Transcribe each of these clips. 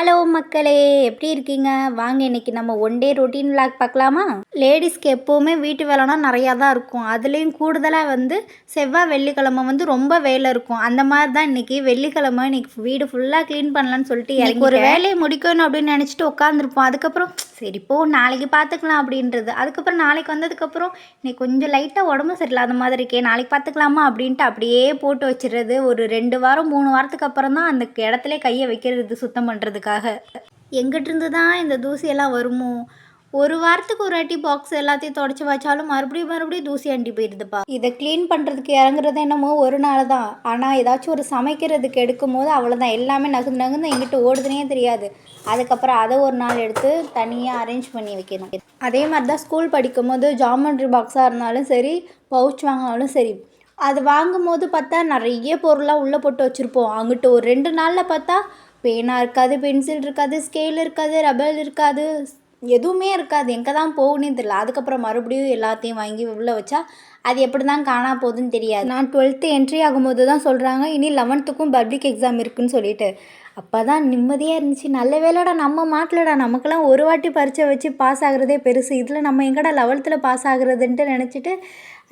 Hello மக்களே எப்படி இருக்கீங்க? வாங்க இன்னைக்கு நம்ம ஒன் டே ரொட்டீன் vlog பார்க்கலாமா? லேடிஸ்க்கு எப்போவுமே வீட்டு வேலைனா நிறையா தான் இருக்கும். அதுலேயும் கூடுதலாக வந்து செவ்வாய் வெள்ளிக்கிழமை வந்து ரொம்ப வேலை இருக்கும். அந்த மாதிரி தான் இன்னைக்கு. வெள்ளிக்கிழமை இன்னைக்கு வீடு ஃபுல்லாக க்ளீன் பண்ணலான்னு சொல்லிட்டு எனக்கு ஒரு வேலையை முடிக்கணும் அப்படின்னு நினச்சிட்டு உட்காந்துருப்போம் அதுக்கப்புறம் சரி போ நாளைக்கு பார்த்துக்கலாம் அப்படின்றது. அதுக்கப்புறம் நாளைக்கு வந்ததுக்கப்புறம் இன்னைக்கு கொஞ்சம் லைட்டாக உடம்பு சரியில்லாத மாதிரி இருக்கே நாளைக்கு பார்த்துக்கலாமா அப்படின்ட்டு அப்படியே போட்டு வச்சிடுறது. ஒரு ரெண்டு வாரம் மூணு வாரத்துக்கு அப்புறம் தான் அந்த இடத்துல கையை வைக்கிறது சுத்தம் பண்ணுறதுக்காக எங்கிட்டிருந்து தான் இந்த தூசியெல்லாம் வருமோ? ஒரு வாரத்துக்கு ஒரு வாட்டி பாக்ஸ் எல்லாத்தையும் தொடச்சி வச்சாலும் மறுபடியும் மறுபடியும் தூசி அண்டி போயிடுதுப்பா இதை க்ளீன் பண்ணுறதுக்கு இறங்குறது என்னமோ ஒரு நாள் தான். ஆனால் ஏதாச்சும் ஒரு சமைக்கிறதுக்கு எடுக்கும் போது அவ்வளோதான் எல்லாமே நகுந்து நகுந்து எங்கிட்ட ஓடுதுனே தெரியாது. அதுக்கப்புறம் அதை ஒரு நாள் எடுத்து தனியாக அரேஞ்ச் பண்ணி வைக்கணும். அதே மாதிரி தான் ஸ்கூல் படிக்கும் போது ஜாமெண்ட்ரி பாக்ஸாக இருந்தாலும் சரி பவுச் வாங்கினாலும் சரி அது வாங்கும் போது பார்த்தா நிறைய பொருளாக உள்ளே போட்டு வச்சுருப்போம். அங்கிட்ட ஒரு ரெண்டு நாளில் பார்த்தா பேனா இருக்காது பென்சில் இருக்காது ஸ்கேல் இருக்காது ரப்பர் இருக்காது எதுவுமே இருக்காது. எங்கே தான் போகணும்னு தெரியல. அதுக்கப்புறம் மறுபடியும் எல்லாத்தையும் வாங்கி உள்ளே வச்சா அது எப்படி தான் காணா போகுதுன்னு தெரியாது. நான் டுவெல்த்து என்ட்ரி ஆகும்போது தான் சொல்கிறாங்க இனி லெவன்த்துக்கும் பப்ளிக் எக்ஸாம் இருக்குன்னு சொல்லிட்டு. அப்போ தான் நிம்மதியாக இருந்துச்சு. நல்ல வேலைடா நம்ம மாட்டலடா. நமக்கெல்லாம் ஒரு வாட்டி பரீட்சை வச்சு பாஸ் ஆகுறதே பெருசு. இதில் நம்ம எங்கடா லெவல்த்தில் பாஸ் ஆகுறதுன்ட்டு நினச்சிட்டு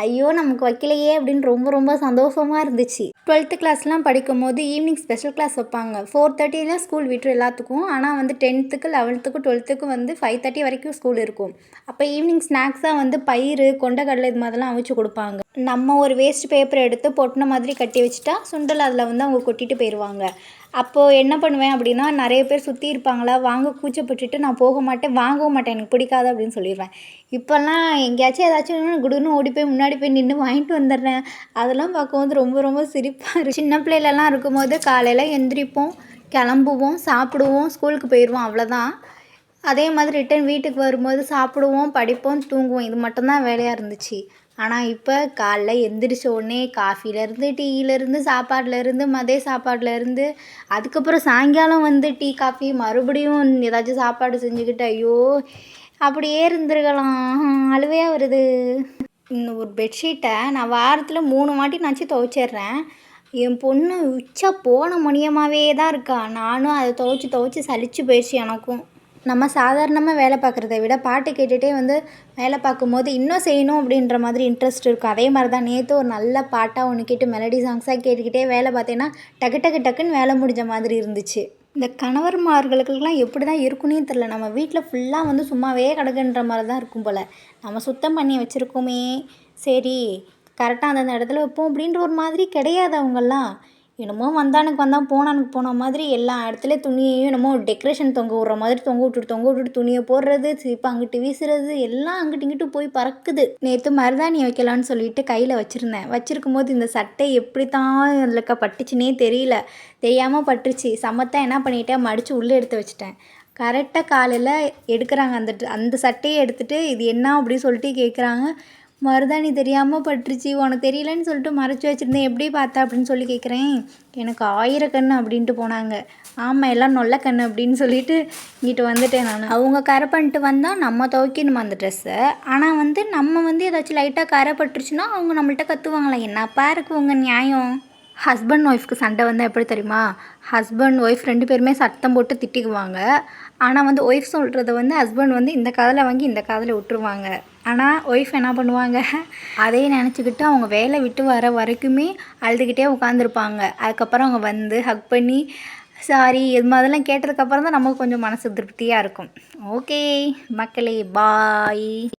ஐயோ நமக்கு வைக்கலையே அப்படின்னு ரொம்ப ரொம்ப சந்தோஷமாக இருந்துச்சு. டுவெல்த்து கிளாஸ்லாம் படிக்கும் போது ஈவினிங் ஸ்பெஷல் கிளாஸ் வைப்பாங்க ஃபோர் தேர்ட்டிலாம் ஸ்கூல் விட்டுரு எல்லாத்துக்கும். ஆனால் வந்து டென்த்துக்கு லெவல்த்துக்கு டுவெல்த்துக்கு வந்து ஃபைவ் தேர்ட்டி வரைக்கும் ஸ்கூல் இருக்கும். அப்போ ஈவினிங் ஸ்நாக்ஸாக வந்து பயிறு கொண்டக்கடலை இது மாதிரிலாம் அவிச்சு கொடுப்பாங்க. நம்ம ஒரு வேஸ்ட் பேப்பர் எடுத்து பொட்டின மாதிரி கட்டி வச்சுட்டா சுண்டல் அதில் வந்து அவங்க கொட்டிட்டு போயிடுவாங்க அப்போது என்ன பண்ணுவேன் அப்படின்னா நிறைய பேர் சுற்றி இருப்பாங்களா வாங்க கூச்சப்பட்டுட்டு நான் போக மாட்டேன் வாங்கவும் மாட்டேன் எனக்கு பிடிக்காது அப்படின்னு சொல்லிடுவேன். இப்போல்லாம் எங்கேயாச்சும் ஏதாச்சும் குடுன்னு ஓடி போய் முன்னாடி போய் நின்று வாங்கிட்டு வந்துடுறேன். அதெல்லாம் பார்க்கும்போது ரொம்ப ரொம்ப சிரிப்பாக இருக்கு. சின்ன பிள்ளைலலாம் இருக்கும்போது காலையில் எந்திரிப்போம் கிளம்புவோம் சாப்பிடுவோம் ஸ்கூலுக்கு போயிடுவோம் அவ்வளோதான். அதே மாதிரி ரிட்டன் வீட்டுக்கு வரும்போது சாப்பிடுவோம் படிப்போம் தூங்குவோம். இது மட்டும்தான் வேலையாக இருந்துச்சு. ஆனால் இப்போ காலைல எந்திரிச்ச உடனே காஃபிலேருந்து டீயிலேருந்து சாப்பாடுலேருந்து மதிய சாப்பாடுலேருந்து அதுக்கப்புறம் சாயங்காலம் வந்து டீ காஃபி மறுபடியும் ஏதாச்சும் சாப்பாடு செஞ்சுக்கிட்டு ஐயோ அப்படியே இருந்திருக்கலாம். அழுவையாக வருது. இந்த ஒரு பெட்ஷீட்டை நான் வாரத்தில் மூணு வாட்டி நச்சு துவைச்சிட்றேன். என் பொண்ணு உச்சா போன முனியமாகவே தான் இருக்கா. நானும் அதை துவைச்சி துவைச்சி சலிச்சு போயிடுச்சு எனக்கும். நம்ம சாதாரணமாக வேலை பார்க்குறத விட பாட்டு கேட்டுகிட்டே வந்து வேலை பார்க்கும்போது இன்னும் செய்யணும் அப்படின்ற மாதிரி இன்ட்ரெஸ்ட் இருக்கும். அதே மாதிரி தான் நேற்று ஒரு நல்ல பாட்டாக ஒன்று கேட்டு மெலடி சாங்ஸாக கேட்டுக்கிட்டே வேலை பார்த்தேன்னா டக்கு டக்கு டக்குன்னு வேலை முடிஞ்ச மாதிரி இருந்துச்சு. இந்த கணவர்மார்களுக்கெல்லாம் எப்படி தான் இருக்குன்னே தெரில நம்ம வீட்டில் ஃபுல்லாக வந்து சும்மாவே கிடக்குன்ற மாதிரி தான் இருக்கும் போல். நம்ம சுத்தம் பண்ணி வச்சுருக்கோமே. சரி கரெக்டாக அந்தந்த இடத்துல வைப்போம் அப்படின்ற ஒரு மாதிரி கிடையாது அவங்கெல்லாம். என்னமோ வந்தானுக்கு வந்தான் போனானுக்கு போன மாதிரி எல்லா இடத்துலையும் துணியையும் என்னமோ டெக்கரேஷன் தொங்க விட்ற மாதிரி தொங்க விட்டுட்டு தொங்க விட்டுட்டு துணியை போடுறது இப்போ அங்கிட்டு வீசுறது எல்லாம் அங்கிட்டு இங்கிட்டு போய் பறக்குது. நேற்று மருதாணி வைக்கலான்னு சொல்லிட்டு கையில் வச்சுருந்தேன். வச்சுருக்கும் போது இந்த சட்டை எப்படி தான் அதில் பட்டுச்சுன்னே தெரியல. தெரியாமல் பட்டுருச்சு. சமத்தான் என்ன பண்ணிட்டேன் மடித்து உள்ளே எடுத்து வச்சுட்டேன். கரெக்டாக காலையில் எடுக்கிறாங்க அந்த அந்த சட்டையை எடுத்துகிட்டு இது என்ன அப்படின்னு சொல்லிட்டு கேட்குறாங்க மருதாணி தெரியாமல் பட்டுருச்சு. உனக்கு தெரியலன்னு சொல்லிட்டு மறைச்சி வச்சுருந்தேன். எப்படி பார்த்தா அப்படின்னு சொல்லி கேட்குறேன் எனக்கு ஆயிரக்கண்ணு அப்படின்ட்டு போனாங்க. ஆமாம் எல்லாம் நொல்ல கண்ணு அப்படின்னு சொல்லிட்டு இங்கிட்டு வந்துட்டேன் நான். அவங்க கரை பண்ணிட்டு வந்தால் நம்ம துவைக்கணுமா அந்த ட்ரெஸ்ஸை ஆனால் வந்து நம்ம வந்து ஏதாச்சும் லைட்டாக கரை பட்டுருச்சுன்னா அவங்க நம்மள்கிட்ட கற்றுவாங்களா என்னப்பா இருக்கு உங்கள் நியாயம்? ஹஸ்பண்ட் ஒய்ஃப்க்கு சண்டை வந்தால் எப்படி தெரியுமா? ஹஸ்பண்ட் ஒய்ஃப் ரெண்டு பேருமே சத்தம் போட்டு திட்டிக்குவாங்க. ஆனால் வந்து ஒய்ஃப் சொல்கிறத வந்து ஹஸ்பண்ட் வந்து இந்த காதில் வாங்கி இந்த காதில் விட்டுருவாங்க. ஆனால் ஒய்ஃப் என்ன பண்ணுவாங்க? அதே நினச்சிக்கிட்டு அவங்க வேலை விட்டு வர வரைக்குமே அழுதுகிட்டே உட்காந்துருப்பாங்க அதுக்கப்புறம் அவங்க வந்து ஹக் பண்ணி சாரி இது மாதிரிலாம் கேட்டதுக்கப்புறம் தான் நமக்கு கொஞ்சம் மனசு திருப்தியாக இருக்கும். ஓகே மக்களே பாய்